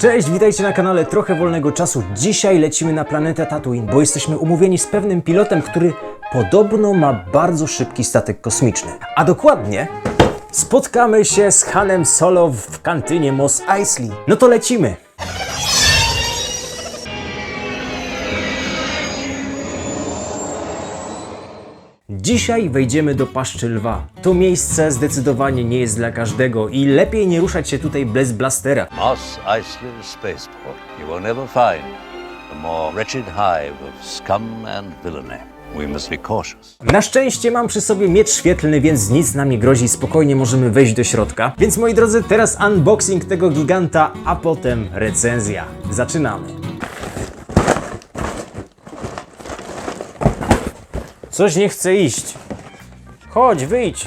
Cześć, witajcie na kanale Trochę Wolnego Czasu. Dzisiaj lecimy na planetę Tatooine, bo jesteśmy umówieni z pewnym pilotem, który podobno ma bardzo szybki statek kosmiczny. A dokładnie spotkamy się z Hanem Solo w kantynie Mos Eisley. No to lecimy! Dzisiaj wejdziemy do paszczy lwa. To miejsce zdecydowanie nie jest dla każdego i lepiej nie ruszać się tutaj bez blastera. Moss Eisley Spaceport. You will never find a more wretched hive of scum and villainy. We must be cautious. Na szczęście mam przy sobie miecz świetlny, więc nic nam nie grozi, spokojnie możemy wejść do środka. Więc moi drodzy, teraz unboxing tego giganta, a potem recenzja. Zaczynamy. Coś nie chce iść. Chodź, wyjdź.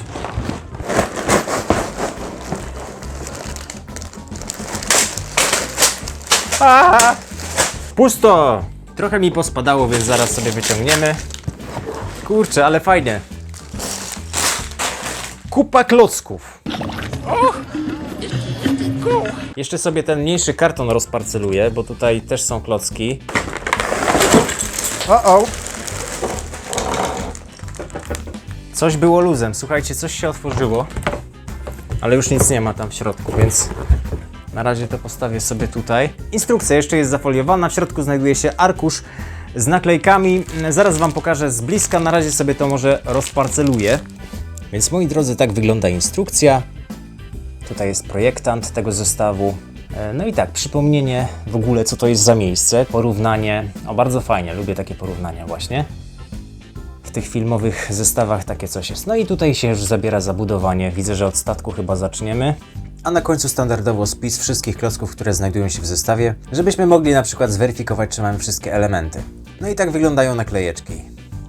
A! Pusto! Trochę mi pospadało, więc zaraz sobie wyciągniemy. Kurczę, ale fajnie. Kupa klocków. Jeszcze sobie ten mniejszy karton rozparceluję, bo tutaj też są klocki. O, o. Coś było luzem. Słuchajcie, coś się otworzyło. Ale już nic nie ma tam w środku, więc na razie to postawię sobie tutaj. Instrukcja jeszcze jest zafoliowana. W środku znajduje się arkusz z naklejkami. Zaraz Wam pokażę z bliska. Na razie sobie to może rozparceluję. Więc moi drodzy, tak wygląda instrukcja. Tutaj jest projektant tego zestawu. E, No i tak, przypomnienie w ogóle, co to jest za miejsce, porównanie. O, bardzo fajnie, lubię takie porównania właśnie. Tych filmowych zestawach takie coś jest. No i tutaj się już zabiera zabudowanie. Widzę, że od statku chyba zaczniemy. A na końcu standardowo spis wszystkich klocków, które znajdują się w zestawie, żebyśmy mogli na przykład zweryfikować, czy mamy wszystkie elementy. No i tak wyglądają naklejeczki.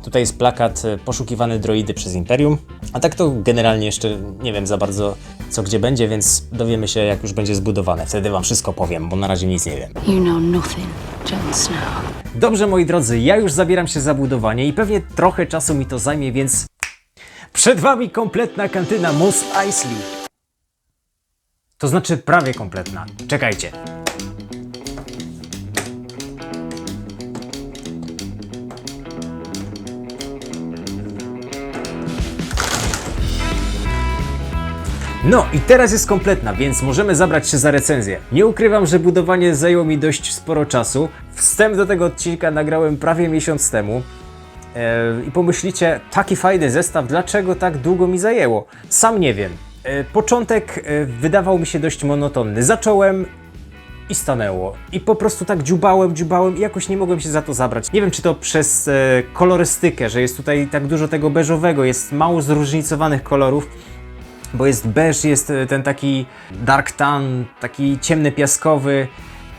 Tutaj jest plakat e, poszukiwany droidy przez Imperium, a tak to generalnie jeszcze nie wiem za bardzo co gdzie będzie, więc dowiemy się jak już będzie zbudowane. Wtedy Wam wszystko powiem, bo na razie nic nie wiem. You know nothing, Jon Snow. Dobrze, moi drodzy, ja już zabieram się za budowanie i pewnie trochę czasu mi to zajmie, więc przed Wami kompletna kantyna Mos Eisley. To znaczy prawie kompletna. Czekajcie. No i teraz jest kompletna, więc możemy zabrać się za recenzję. Nie ukrywam, że budowanie zajęło mi dość sporo czasu. Wstęp do tego odcinka nagrałem prawie miesiąc temu. E, I pomyślicie, taki fajny zestaw, dlaczego tak długo mi zajęło? Sam nie wiem. E, Początek e, wydawał mi się dość monotonny. Zacząłem i stanęło. I po prostu tak dziubałem, dziubałem i jakoś nie mogłem się za to zabrać. Nie wiem, czy to przez kolorystykę, że jest tutaj tak dużo tego beżowego, jest mało zróżnicowanych kolorów, bo jest beż, jest e, ten taki dark tan, taki ciemny piaskowy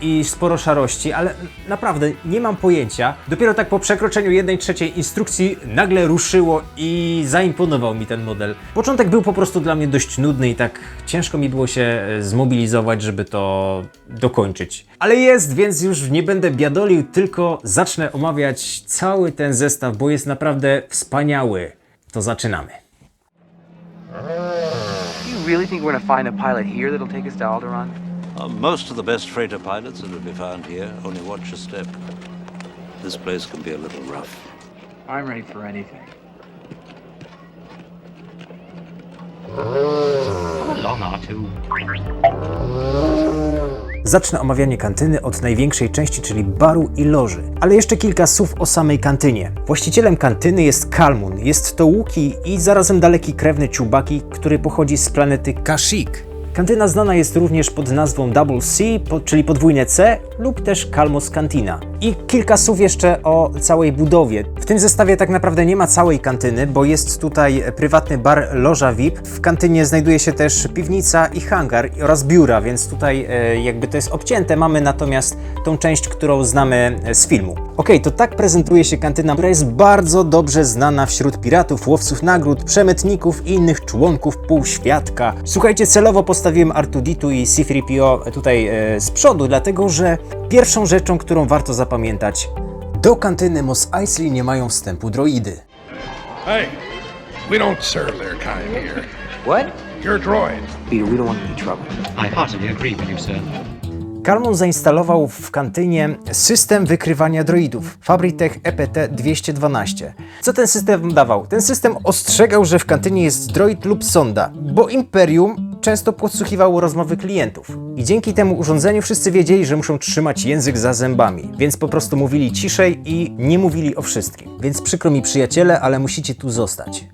i sporo szarości, ale naprawdę nie mam pojęcia. Dopiero tak po przekroczeniu jednej trzeciej instrukcji nagle ruszyło i zaimponował mi ten model. Początek był po prostu dla mnie dość nudny i tak ciężko mi było się e, zmobilizować, żeby to dokończyć. Ale jest, więc już nie będę biadolił, tylko zacznę omawiać cały ten zestaw, bo jest naprawdę wspaniały. To zaczynamy. You really think we're gonna find a pilot here that'll take us to Alderaan? Uh, most of the best freighter pilots that will be found here only watch a step. This place can be a little rough. I'm ready for anything. Long R2. Zacznę omawianie kantyny od największej części, czyli baru i loży. Ale jeszcze kilka słów o samej kantynie. Właścicielem kantyny jest Kalmun. Jest to Łuki i zarazem daleki krewny Czubaki, który pochodzi z planety Kashyyyk. Kantyna znana jest również pod nazwą Double C, czyli podwójne C lub też Kalmos Cantina. I kilka słów jeszcze o całej budowie. W tym zestawie tak naprawdę nie ma całej kantyny, bo jest tutaj prywatny bar Loża VIP. W kantynie znajduje się też piwnica i hangar oraz biura, więc tutaj e, jakby to jest obcięte. Mamy natomiast tą część, którą znamy e, z filmu. Ok, to tak prezentuje się kantyna, która jest bardzo dobrze znana wśród piratów, łowców nagród, przemytników i innych członków półświadka. Słuchajcie, celowo postawiłem Artuditu i C-3PO tutaj e, z przodu, dlatego że pierwszą rzeczą, którą warto zapamiętać, do kantyny Mos Eisley nie mają wstępu droidy. Hey, we don't serve their kind here. What? You're droids. Peter, we don't want any trouble. I heartily agree with you, sir. Kalmon zainstalował w kantynie system wykrywania droidów Fabritech E EPT-212. Co ten system dawał? Ten system ostrzegał, że w kantynie jest droid lub sonda, bo Imperium często podsłuchiwało rozmowy klientów. I dzięki temu urządzeniu wszyscy wiedzieli, że muszą trzymać język za zębami, więc po prostu mówili ciszej i nie mówili o wszystkim. Więc przykro mi przyjaciele, ale musicie tu zostać.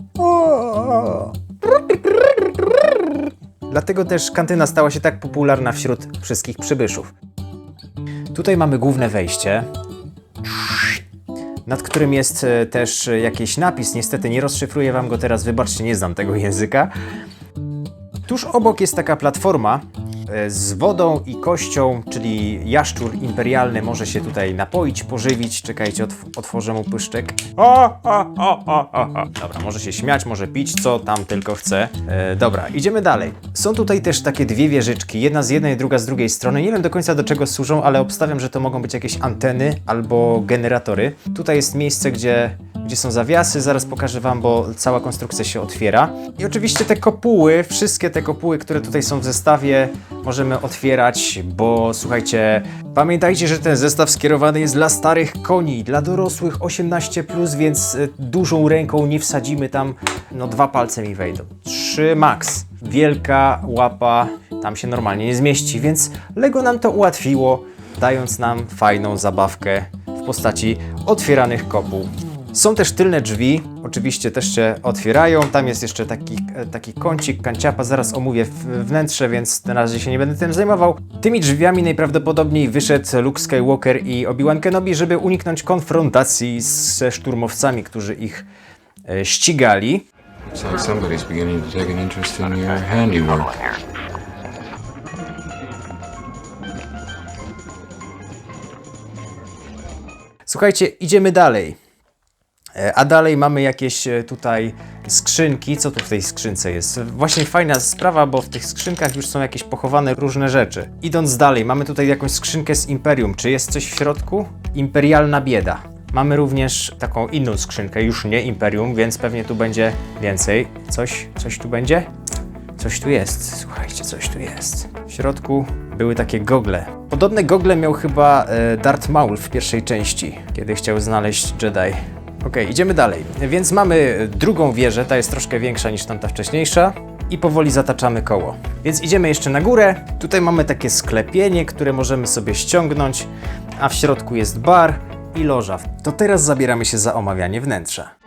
Dlatego też kantyna stała się tak popularna wśród wszystkich przybyszów. Tutaj mamy główne wejście, nad którym jest e, też e, jakiś napis. Niestety nie rozszyfruję wam go teraz, wybaczcie, nie znam tego języka. Tuż obok jest taka platforma e, z wodą i kością, czyli jaszczur imperialny może się tutaj napoić, pożywić. Czekajcie, otw otworzę mu pyszczek. O, o, o, o, o, o. Dobra, może się śmiać, może pić, co tam tylko chce. E, dobra, idziemy dalej. Są tutaj też takie dwie wieżyczki, jedna z jednej, druga z drugiej strony. Nie wiem do końca do czego służą, ale obstawiam, że to mogą być jakieś anteny albo generatory. Tutaj jest miejsce, gdzie gdzie są zawiasy, zaraz pokażę Wam, bo cała konstrukcja się otwiera. I oczywiście te kopuły, wszystkie te kopuły, które tutaj są w zestawie, możemy otwierać, bo słuchajcie, pamiętajcie, że ten zestaw skierowany jest dla starych koni, dla dorosłych 18+, więc y, dużą ręką nie wsadzimy tam, no dwa palce mi wejdą. Trzy max. Wielka łapa tam się normalnie nie zmieści, więc Lego nam to ułatwiło, dając nam fajną zabawkę w postaci otwieranych kopuł. Są też tylne drzwi, oczywiście też się otwierają. Tam jest jeszcze taki, e, taki kącik, kanciapa, zaraz omówię wnętrze, więc na razie się nie będę tym zajmował. Tymi drzwiami najprawdopodobniej wyszedł Luke Skywalker i Obi-Wan Kenobi, żeby uniknąć konfrontacji ze szturmowcami, którzy ich e, ścigali. Looks like somebody's beginning to take an interest in your handiwork. Słuchajcie, idziemy dalej. E, A dalej mamy jakieś e, tutaj skrzynki. Co tu w tej skrzynce jest? Właśnie fajna sprawa, bo w tych skrzynkach już są jakieś pochowane różne rzeczy. Idąc dalej, mamy tutaj jakąś skrzynkę z Imperium. Czy jest coś w środku? Imperialna bieda. Mamy również taką inną skrzynkę, już nie Imperium, więc pewnie tu będzie więcej. Coś, coś tu będzie? Coś tu jest, słuchajcie, coś tu jest. W środku były takie gogle. Podobne gogle miał chyba e, Darth Maul w pierwszej części, kiedy chciał znaleźć Jedi. Okej, idziemy dalej. Więc mamy drugą wieżę, ta jest troszkę większa niż tamta wcześniejsza. I powoli zataczamy koło. Więc idziemy jeszcze na górę. Tutaj mamy takie sklepienie, które możemy sobie ściągnąć, a w środku jest bar i loża. To teraz zabieramy się za omawianie wnętrza.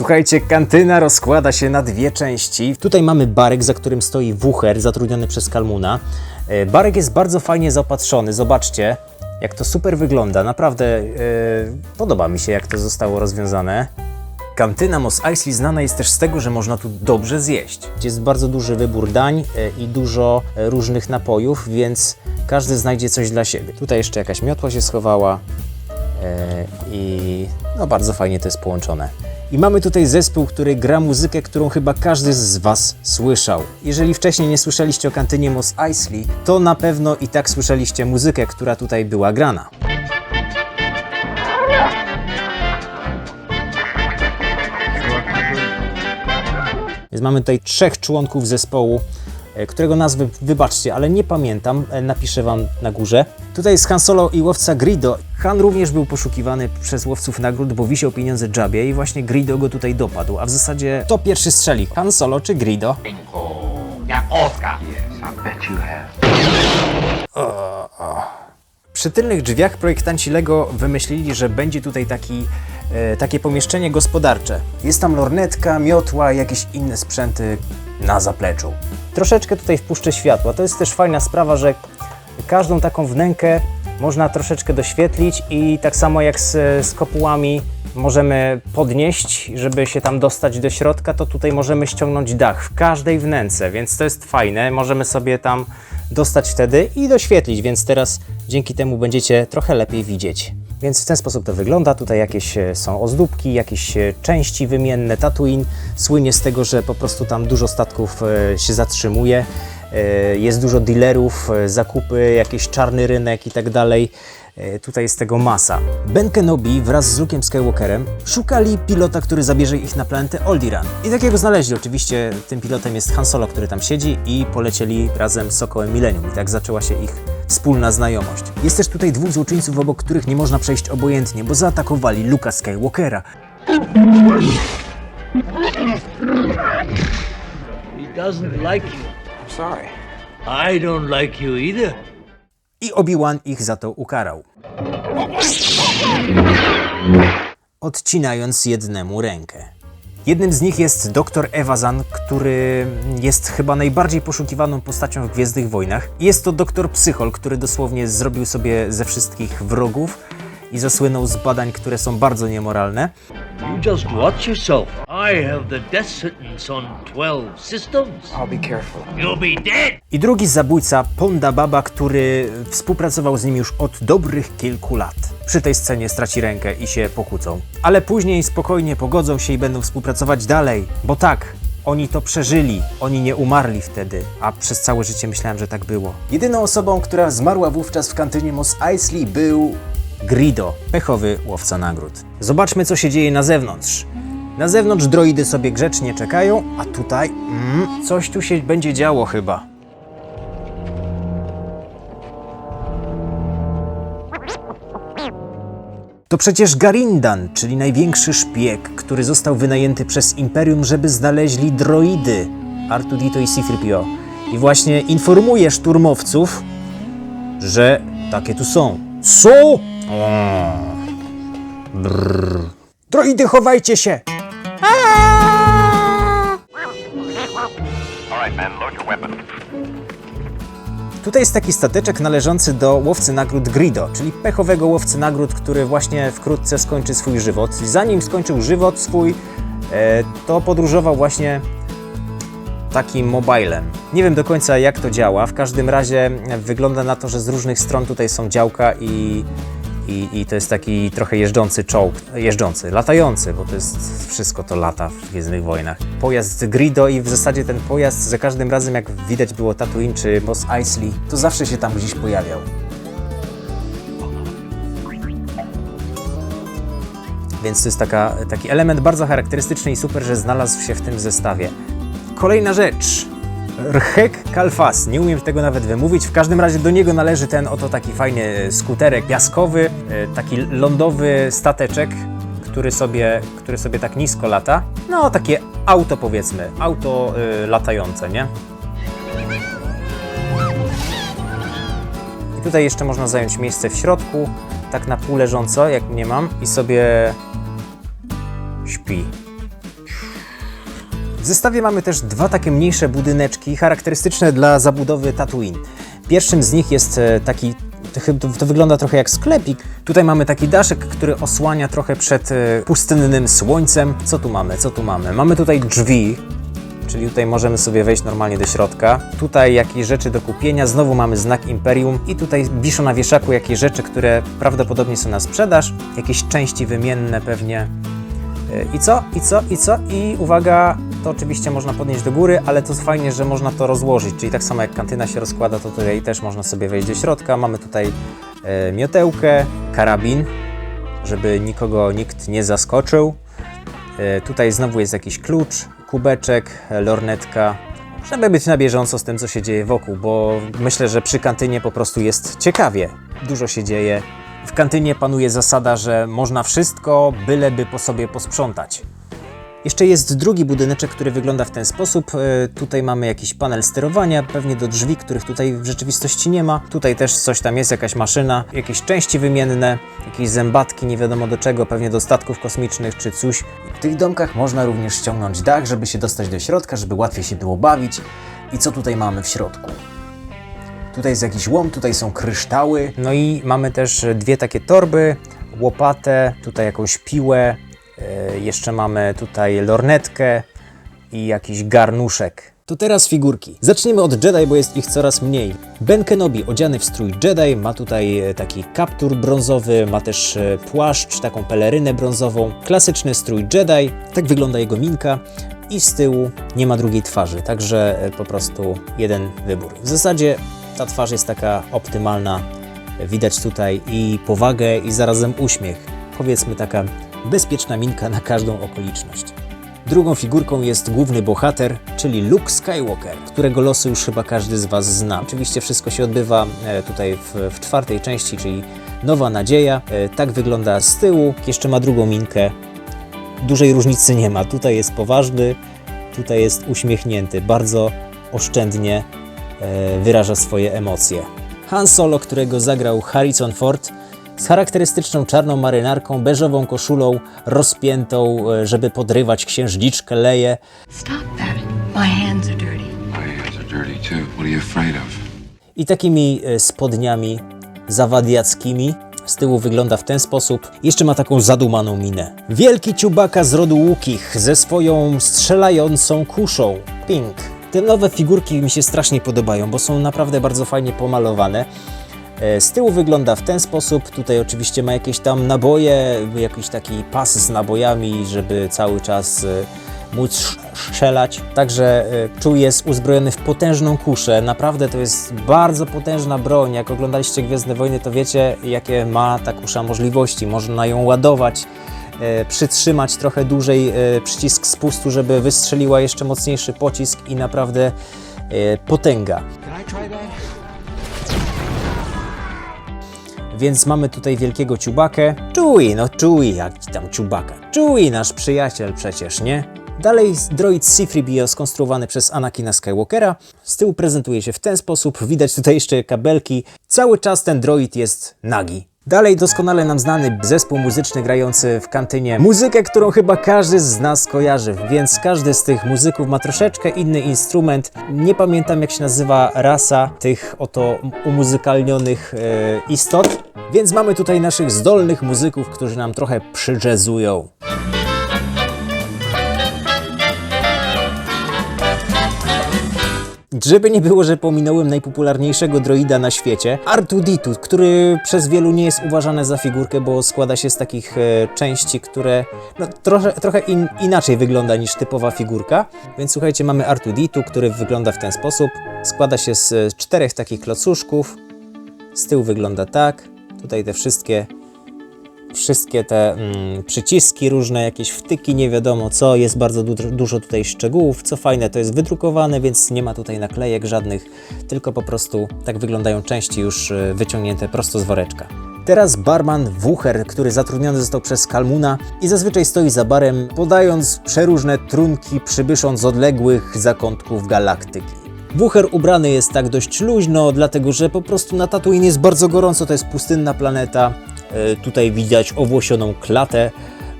Słuchajcie, kantyna rozkłada się na dwie części. Tutaj mamy barek, za którym stoi wucher zatrudniony przez Kalmuna. E, Barek jest bardzo fajnie zaopatrzony, zobaczcie jak to super wygląda. Naprawdę e, podoba mi się jak to zostało rozwiązane. Kantyna Mos Eisley znana jest też z tego, że można tu dobrze zjeść. Jest bardzo duży wybór dań e, i dużo różnych napojów, więc każdy znajdzie coś dla siebie. Tutaj jeszcze jakaś miotła się schowała. I no bardzo fajnie to jest połączone. I mamy tutaj zespół, który gra muzykę, którą chyba każdy z Was słyszał. Jeżeli wcześniej nie słyszeliście o kantynie Mos Eisley, to na pewno i tak słyszeliście muzykę, która tutaj była grana. Więc mamy tutaj trzech członków zespołu, którego nazwy wybaczcie, ale nie pamiętam, e, napiszę wam na górze. Tutaj jest Han Solo i łowca Grido. Han również był poszukiwany przez łowców nagród, bo wisiał pieniądze Jabie i właśnie Grido go tutaj dopadł. A w zasadzie to pierwszy strzeli, Han Solo czy Grido? Przy tylnych drzwiach projektanci Lego wymyślili, że będzie tutaj taki, e, takie pomieszczenie gospodarcze. Jest tam lornetka, miotła, jakieś inne sprzęty na zapleczu. Troszeczkę tutaj wpuszczę światła. To jest też fajna sprawa, że każdą taką wnękę można troszeczkę doświetlić i tak samo jak z, z kopułami możemy podnieść, żeby się tam dostać do środka, to tutaj możemy ściągnąć dach w każdej wnęce, więc to jest fajne. Możemy sobie tam dostać wtedy i doświetlić, więc teraz dzięki temu będziecie trochę lepiej widzieć. Więc w ten sposób to wygląda. Tutaj jakieś e, są ozdóbki, jakieś e, części wymienne. Tatooine słynie z tego, że po prostu tam dużo statków e, się zatrzymuje. E, Jest dużo dealerów, e, zakupy, jakiś czarny rynek i tak dalej. E, Tutaj jest tego masa. Ben Kenobi wraz z Luke'em Skywalkerem szukali pilota, który zabierze ich na planetę Alderaan. I takiego znaleźli. Oczywiście tym pilotem jest Han Solo, który tam siedzi i polecieli razem z Sokołem Millennium. I tak zaczęła się ich wspólna znajomość. Jest też tutaj dwóch złoczyńców, obok których nie można przejść obojętnie, bo zaatakowali Luke'a Skywalkera. He doesn't like you. Sorry. I don't like you either. i Obi-Wan ich za to ukarał. Odcinając jednemu rękę. Jednym z nich jest dr Evazan, który jest chyba najbardziej poszukiwaną postacią w Gwiezdnych Wojnach. Jest to doktor Psychol, który dosłownie zrobił sobie ze wszystkich wrogów i zasłynął z badań, które są bardzo niemoralne. You just watch yourself. I have the death sentence on 12 systems. I'll be careful. You'll be dead. I drugi zabójca, Ponda Baba, który współpracował z nim już od dobrych kilku lat. Przy tej scenie straci rękę i się pokłócą. Ale później spokojnie pogodzą się i będą współpracować dalej, bo tak, oni to przeżyli, oni nie umarli wtedy, a przez całe życie myślałem, że tak było. Jedyną osobą, która zmarła wówczas w kantynie Mos Eisley był Grido, pechowy łowca nagród. Zobaczmy, co się dzieje na zewnątrz. Na zewnątrz droidy sobie grzecznie czekają, a tutaj mm, coś tu się będzie działo chyba. To przecież Garindan, czyli największy szpieg, który został wynajęty przez Imperium, żeby znaleźli droidy Artudito i C-3PO. I właśnie informuje szturmowców, że takie tu są. Co? Brrr. Droidy, chowajcie się! Tutaj jest taki stateczek należący do łowcy nagród Grido, czyli pechowego łowcy nagród, który właśnie wkrótce skończy swój żywot. Zanim skończył żywot swój, e, to podróżował właśnie takim mobilem. Nie wiem do końca jak to działa, w każdym razie wygląda na to, że z różnych stron tutaj są działka i, i, i to jest taki trochę jeżdżący czołg, jeżdżący, latający, bo to jest wszystko to lata w Gwiezdnych Wojnach. Pojazd Grido i w zasadzie ten pojazd za każdym razem jak widać było Tatooine czy Mos Eisley, to zawsze się tam gdzieś pojawiał. Więc to jest taka, taki element bardzo charakterystyczny i super, że znalazł się w tym zestawie. Kolejna rzecz. Rhek Kalfas. Nie umiem tego nawet wymówić. W każdym razie do niego należy ten oto taki fajny skuterek piaskowy, e, taki lądowy stateczek, który sobie, który sobie tak nisko lata. No, takie auto powiedzmy, auto y, latające, nie? I tutaj jeszcze można zająć miejsce w środku, tak na pół leżąco, jak mnie mam, i sobie śpi. Zestawie mamy też dwa takie mniejsze budyneczki charakterystyczne dla zabudowy Tatooine. Pierwszym z nich jest e, taki, to, to, wygląda trochę jak sklepik. Tutaj mamy taki daszek, który osłania trochę przed e, pustynnym słońcem. Co tu mamy? Co tu mamy? Mamy tutaj drzwi, czyli tutaj możemy sobie wejść normalnie do środka. Tutaj jakieś rzeczy do kupienia, znowu mamy znak Imperium i tutaj wiszą na wieszaku jakieś rzeczy, które prawdopodobnie są na sprzedaż, jakieś części wymienne pewnie. I co? I co? I co? I uwaga, to oczywiście można podnieść do góry, ale to fajnie, że można to rozłożyć, czyli tak samo jak kantyna się rozkłada, to tutaj też można sobie wejść do środka. Mamy tutaj e, miotełkę, karabin, żeby nikogo nikt nie zaskoczył. E, tutaj znowu jest jakiś klucz, kubeczek, lornetka, żeby być na bieżąco z tym, co się dzieje wokół, bo myślę, że przy kantynie po prostu jest ciekawie. Dużo się dzieje. W kantynie panuje zasada, że można wszystko, byleby po sobie posprzątać. Jeszcze jest drugi budyneczek, który wygląda w ten sposób. E, Tutaj mamy jakiś panel sterowania, pewnie do drzwi, których tutaj w rzeczywistości nie ma. Tutaj też coś tam jest, jakaś maszyna, jakieś części wymienne, jakieś zębatki, nie wiadomo do czego, pewnie do statków kosmicznych czy coś. W tych domkach można również ściągnąć dach, żeby się dostać do środka, żeby łatwiej się było bawić. I co tutaj mamy w środku? Tutaj jest jakiś łom, tutaj są kryształy. No i mamy też dwie takie torby, łopatę, tutaj jakąś piłę, e, jeszcze mamy tutaj lornetkę i jakiś garnuszek. To teraz figurki. Zaczniemy od Jedi, bo jest ich coraz mniej. Ben Kenobi odziany w strój Jedi, ma tutaj e, taki kaptur brązowy, ma też e, płaszcz, taką pelerynę brązową. Klasyczny strój Jedi, tak wygląda jego minka. I z tyłu nie ma drugiej twarzy, także e, po prostu jeden wybór. W zasadzie ta twarz jest taka optymalna Widać tutaj i powagę, i zarazem uśmiech. Powiedzmy taka bezpieczna minka na każdą okoliczność. Drugą figurką jest główny bohater, czyli Luke Skywalker, którego losy już chyba każdy z Was zna. Oczywiście wszystko się odbywa e, tutaj w, w czwartej części, czyli Nowa Nadzieja. E, Tak wygląda z tyłu. Jeszcze ma drugą minkę. Dużej różnicy nie ma. Tutaj jest poważny, tutaj jest uśmiechnięty. Bardzo oszczędnie e, wyraża swoje emocje. Han Solo, którego zagrał Harrison Ford, z charakterystyczną czarną marynarką, beżową koszulą rozpiętą, e, żeby podrywać księżniczkę Leję. Stop that. My hands are dirty. My hands are dirty too. What are you afraid of? i takimi e, spodniami zawadiackimi. Z tyłu wygląda w ten sposób. Jeszcze ma taką zadumaną minę. Wielki ciubaka z rodu łukich ze swoją strzelającą kuszą. Pink. Te nowe figurki mi się strasznie podobają, bo są naprawdę bardzo fajnie pomalowane. E, Z tyłu wygląda w ten sposób. Tutaj oczywiście ma jakieś tam naboje, jakiś taki pas z nabojami, żeby cały czas e, móc strzelać. Także e, Czuł jest uzbrojony w potężną kuszę. Naprawdę to jest bardzo potężna broń. Jak oglądaliście Gwiezdne Wojny, to wiecie, jakie ma ta kusza możliwości. Można ją ładować, przytrzymać trochę dłużej przycisk spustu, żeby wystrzeliła jeszcze mocniejszy pocisk i naprawdę potęga. Więc mamy tutaj wielkiego ciubakę. Chewie, no Chewie, jak tam ciubaka. Chewie, nasz przyjaciel przecież, nie? Dalej droid C-3PO skonstruowany przez Anakina Skywalkera. Z tyłu prezentuje się w ten sposób. Widać tutaj jeszcze kabelki. Cały czas ten droid jest nagi. Dalej doskonale nam znany zespół muzyczny grający w kantynie muzykę, którą chyba każdy z nas kojarzy, więc każdy z tych muzyków ma troszeczkę inny instrument. Nie pamiętam jak się nazywa rasa tych oto umuzykalnionych e, istot, więc mamy tutaj naszych zdolnych muzyków, którzy nam trochę przydżezują. Żeby nie było, że pominąłem najpopularniejszego droida na świecie, R2D2, który przez wielu nie jest uważany za figurkę, bo składa się z takich e, części, które no, trochę, trochę in, inaczej wygląda niż typowa figurka. Więc słuchajcie, mamy R2D2, który wygląda w ten sposób. Składa się z czterech takich klocuszków. Z tyłu wygląda tak. Tutaj te wszystkie wszystkie te mm, przyciski, różne jakieś wtyki, nie wiadomo co, jest bardzo du dużo tutaj szczegółów. Co fajne, to jest wydrukowane, więc nie ma tutaj naklejek żadnych, tylko po prostu tak wyglądają części już y, wyciągnięte prosto z woreczka. Teraz barman Wucher, który zatrudniony został przez Kalmuna i zazwyczaj stoi za barem, podając przeróżne trunki przybysząc z odległych zakątków galaktyki. Wucher ubrany jest tak dość luźno, dlatego że po prostu na Tatooine jest bardzo gorąco, to jest pustynna planeta. E, Tutaj widać owłosioną klatę.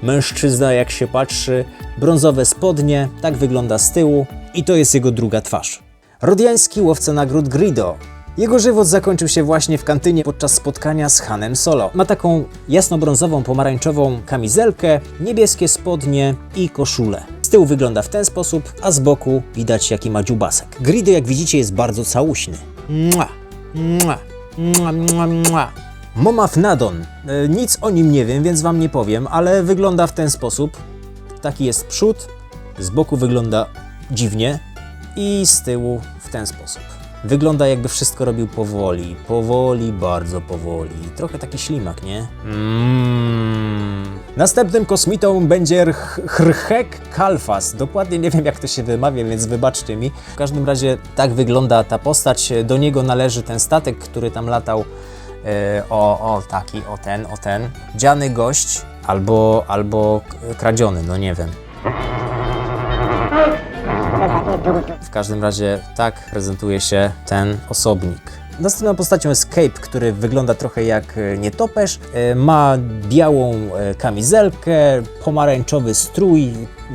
Mężczyzna, jak się patrzy, brązowe spodnie, tak wygląda z tyłu i to jest jego druga twarz. Rodiański łowca nagród Grido. Jego żywot zakończył się właśnie w kantynie podczas spotkania z Hanem Solo. Ma taką jasnobrązową, pomarańczową kamizelkę, niebieskie spodnie i koszulę. Z tyłu wygląda w ten sposób, a z boku widać jaki ma dziubasek. Grido, jak widzicie, jest bardzo całuśny. Mua, mua, mua, mua, mua. Momaf Nadon. E, Nic o nim nie wiem, więc wam nie powiem, ale wygląda w ten sposób. Taki jest przód, z boku wygląda dziwnie i z tyłu w ten sposób. Wygląda jakby wszystko robił powoli, powoli, bardzo powoli. Trochę taki ślimak, nie? Mm. Następnym kosmitą będzie Rh- Hrhek Kalfas. Dokładnie nie wiem jak to się wymawia, więc wybaczcie mi. W każdym razie tak wygląda ta postać. Do niego należy ten statek, który tam latał. E, o, o, taki, o ten, o ten. Dziany gość albo, albo kradziony, no nie wiem. W każdym razie tak prezentuje się ten osobnik. Następną postacią jest Cape, który wygląda trochę jak e, nietoperz. E, Ma białą kamizelkę, pomarańczowy strój,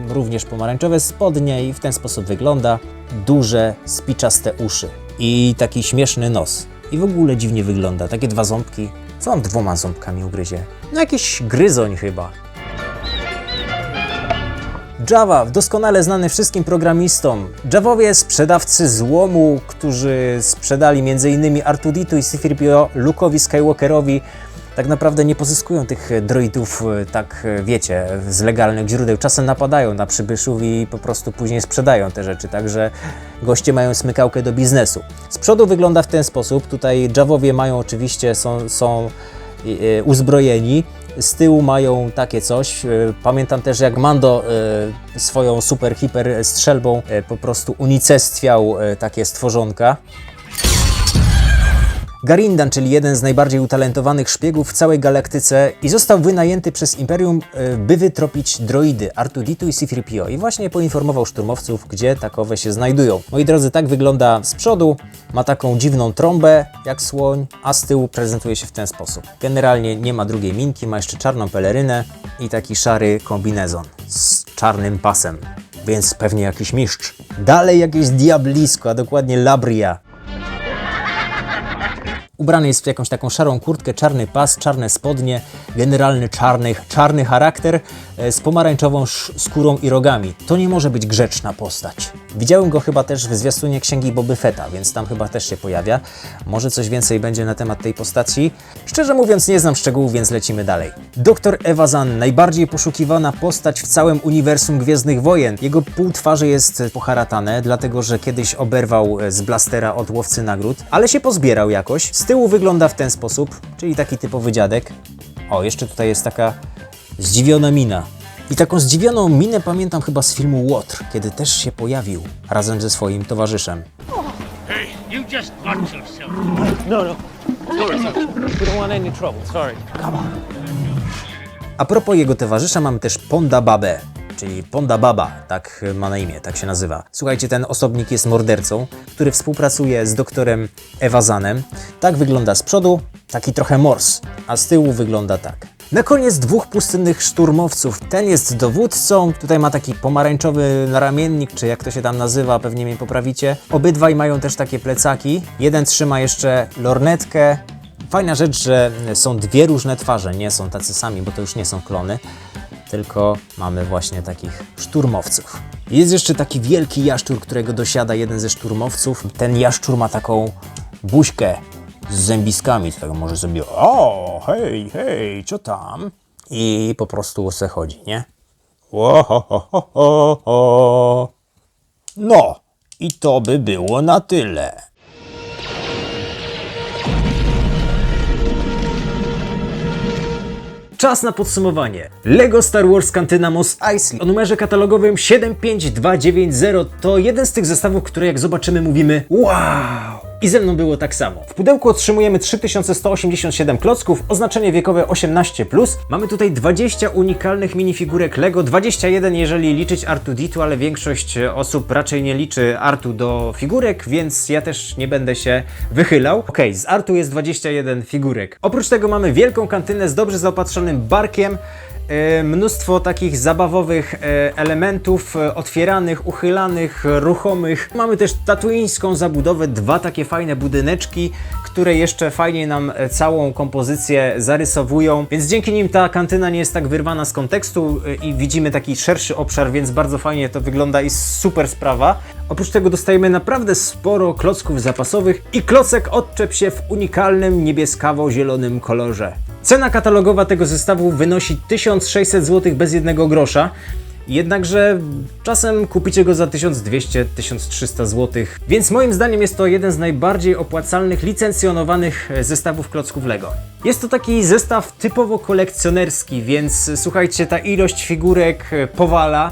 również pomarańczowe spodnie i w ten sposób wygląda. Duże, spiczaste uszy i taki śmieszny nos. I w ogóle dziwnie wygląda, takie dwa ząbki. Co on dwoma ząbkami ugryzie? No jakiś gryzoń chyba. Java, doskonale znany wszystkim programistom. Javowie, sprzedawcy złomu, którzy sprzedali m.in. R2D2 i C-3PO Luke'owi Skywalkerowi tak naprawdę nie pozyskują tych e, droidów e, tak, e, wiecie, z legalnych źródeł. Czasem napadają na przybyszów i po prostu później sprzedają te rzeczy, także goście mają smykałkę do biznesu. Z przodu wygląda w ten sposób. Tutaj Jawowie mają oczywiście, są, są uzbrojeni. Z tyłu mają takie coś. Pamiętam też, jak Mando swoją super hiper strzelbą po prostu unicestwiał takie stworzonka. Garindan, czyli jeden z najbardziej utalentowanych szpiegów w całej galaktyce i został wynajęty przez Imperium, e, by wytropić droidy R2-D2 i C-3PO i właśnie poinformował szturmowców, gdzie takowe się znajdują. Moi drodzy, tak wygląda z przodu, ma taką dziwną trąbę jak słoń, a z tyłu prezentuje się w ten sposób. Generalnie nie ma drugiej minki, ma jeszcze czarną pelerynę i taki szary kombinezon z czarnym pasem, więc pewnie jakiś mistrz. Dalej jakieś diablisko, a dokładnie labria. Ubrany jest w jakąś taką szarą kurtkę, czarny pas, czarne spodnie, generalny czarny, czarny charakter z pomarańczową skórą i rogami. To nie może być grzeczna postać. Widziałem go chyba też w zwiastunie Księgi Boby Fetta, więc tam chyba też się pojawia. Może coś więcej będzie na temat tej postaci. Szczerze mówiąc nie znam szczegółów, więc lecimy dalej. Doktor Evazan, najbardziej poszukiwana postać w całym uniwersum Gwiezdnych Wojen. Jego pół twarzy jest poharatane, dlatego że kiedyś oberwał e, z blastera od łowcy nagród, ale się pozbierał jakoś. Z tyłu wygląda w ten sposób, czyli taki typowy dziadek. O, jeszcze tutaj jest taka zdziwiona mina. I taką zdziwioną minę pamiętam chyba z filmu Łotr, kiedy też się pojawił razem ze swoim towarzyszem. You just watch yourself. A propos jego towarzysza mamy też Ponda Babę, czyli Ponda Baba, tak ma na imię, tak się nazywa. Słuchajcie, ten osobnik jest mordercą, który współpracuje z doktorem Ewazanem. Tak wygląda z przodu, taki trochę mors, a z tyłu wygląda tak. Na koniec dwóch pustynnych szturmowców. Ten jest dowódcą, tutaj ma taki pomarańczowy naramiennik, czy jak to się tam nazywa, pewnie mnie poprawicie. Obydwaj mają też takie plecaki. Jeden trzyma jeszcze lornetkę, Fajna rzecz, że są dwie różne twarze, nie są tacy sami, bo to już nie są klony, tylko mamy właśnie takich szturmowców. Jest jeszcze taki wielki jaszczur, którego dosiada jeden ze szturmowców. Ten jaszczur ma taką buźkę z zębiskami, z tego może sobie o, hej, hej, co tam? I po prostu se chodzi, nie? No, i to by było na tyle. Czas na podsumowanie. Lego Star Wars Cantina Mos Eisley o numerze katalogowym 75290 to jeden z tych zestawów, które jak zobaczymy mówimy wow! I ze mną było tak samo. W pudełku otrzymujemy 3187 klocków, oznaczenie wiekowe 18+. Mamy tutaj 20 unikalnych minifigurek Lego, 21 jeżeli liczyć R2-D2, ale większość e, osób raczej nie liczy Artu do figurek, więc ja też nie będę się wychylał. Okej, z Artu jest 21 figurek. Oprócz tego mamy wielką kantynę z dobrze zaopatrzonym barkiem, mnóstwo takich zabawowych e, elementów e, otwieranych, uchylanych, ruchomych. Mamy też tatuińską zabudowę, dwa takie fajne budyneczki, które jeszcze fajnie nam e, całą kompozycję zarysowują, więc dzięki nim ta kantyna nie jest tak wyrwana z kontekstu e, i widzimy taki szerszy obszar, więc bardzo fajnie to wygląda i super sprawa. Oprócz tego dostajemy naprawdę sporo klocków zapasowych i klocek odczep się w unikalnym niebieskawo-zielonym kolorze. Cena katalogowa tego zestawu wynosi 1600 zł bez jednego grosza. Jednakże czasem kupicie go za 1200-1300 zł, więc moim zdaniem jest to jeden z najbardziej opłacalnych, licencjonowanych e, zestawów klocków Lego. Jest to taki zestaw typowo kolekcjonerski, więc e, słuchajcie, ta ilość figurek e, powala.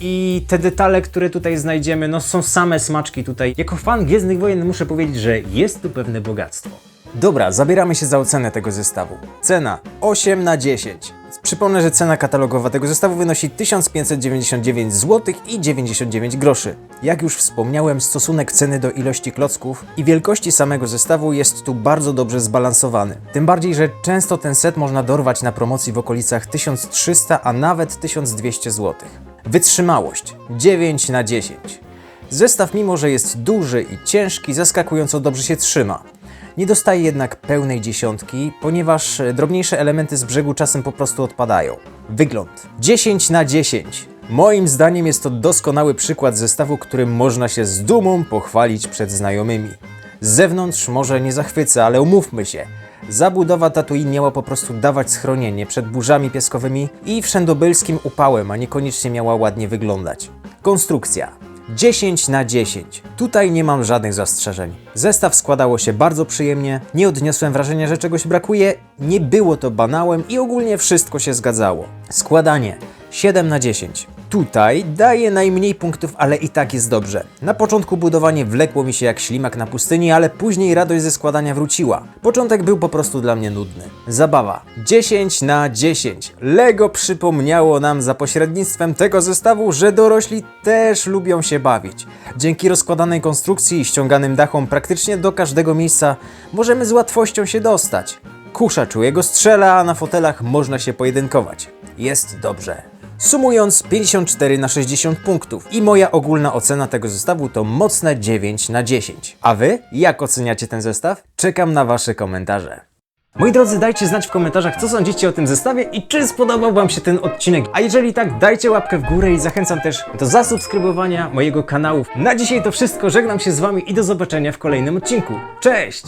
I te detale, które tutaj znajdziemy, no są same smaczki tutaj. Jako fan Gwiezdnych Wojen muszę powiedzieć, że jest tu pewne bogactwo. Dobra, zabieramy się za ocenę tego zestawu. Cena 8 na 10. Przypomnę, że cena katalogowa tego zestawu wynosi 1599 zł i 99 groszy. Jak już wspomniałem, stosunek ceny do ilości klocków i wielkości samego zestawu jest tu bardzo dobrze zbalansowany. Tym bardziej, że często ten set można dorwać na promocji w okolicach 1300, a nawet 1200 zł. Wytrzymałość 9 na 10. Zestaw, mimo że jest duży i ciężki, zaskakująco dobrze się trzyma. Nie dostaje jednak pełnej dziesiątki, ponieważ e, drobniejsze elementy z brzegu czasem po prostu odpadają. Wygląd 10 na 10. Moim zdaniem jest to doskonały przykład zestawu, którym można się z dumą pochwalić przed znajomymi. Z zewnątrz może nie zachwyca, ale umówmy się. Zabudowa Tatooine miała po prostu dawać schronienie przed burzami piaskowymi i wszędobylskim upałem, a niekoniecznie miała ładnie wyglądać. Konstrukcja. 10 na 10. Tutaj nie mam żadnych zastrzeżeń. Zestaw składało się bardzo przyjemnie, nie odniosłem wrażenia, że czegoś brakuje, nie było to banałem i ogólnie wszystko się zgadzało. Składanie 7 na 10. Tutaj daję najmniej punktów, ale i tak jest dobrze. Na początku budowanie wlekło mi się jak ślimak na pustyni, ale później radość ze składania wróciła. Początek był po prostu dla mnie nudny. Zabawa 10 na 10. Lego przypomniało nam za pośrednictwem tego zestawu, że dorośli też lubią się bawić. Dzięki rozkładanej konstrukcji i ściąganym dachom praktycznie do każdego miejsca możemy z łatwością się dostać. Kusza czujego strzela, a na fotelach można się pojedynkować. Jest dobrze. Sumując 54 na 60 punktów i moja ogólna ocena tego zestawu to mocne 9 na 10. A wy jak oceniacie ten zestaw? Czekam na wasze komentarze. Moi drodzy, dajcie znać w komentarzach, co sądzicie o tym zestawie i czy spodobał Wam się ten odcinek. A jeżeli tak, dajcie łapkę w górę i zachęcam też do zasubskrybowania mojego kanału. Na dzisiaj to wszystko, żegnam się z Wami i do zobaczenia w kolejnym odcinku. Cześć!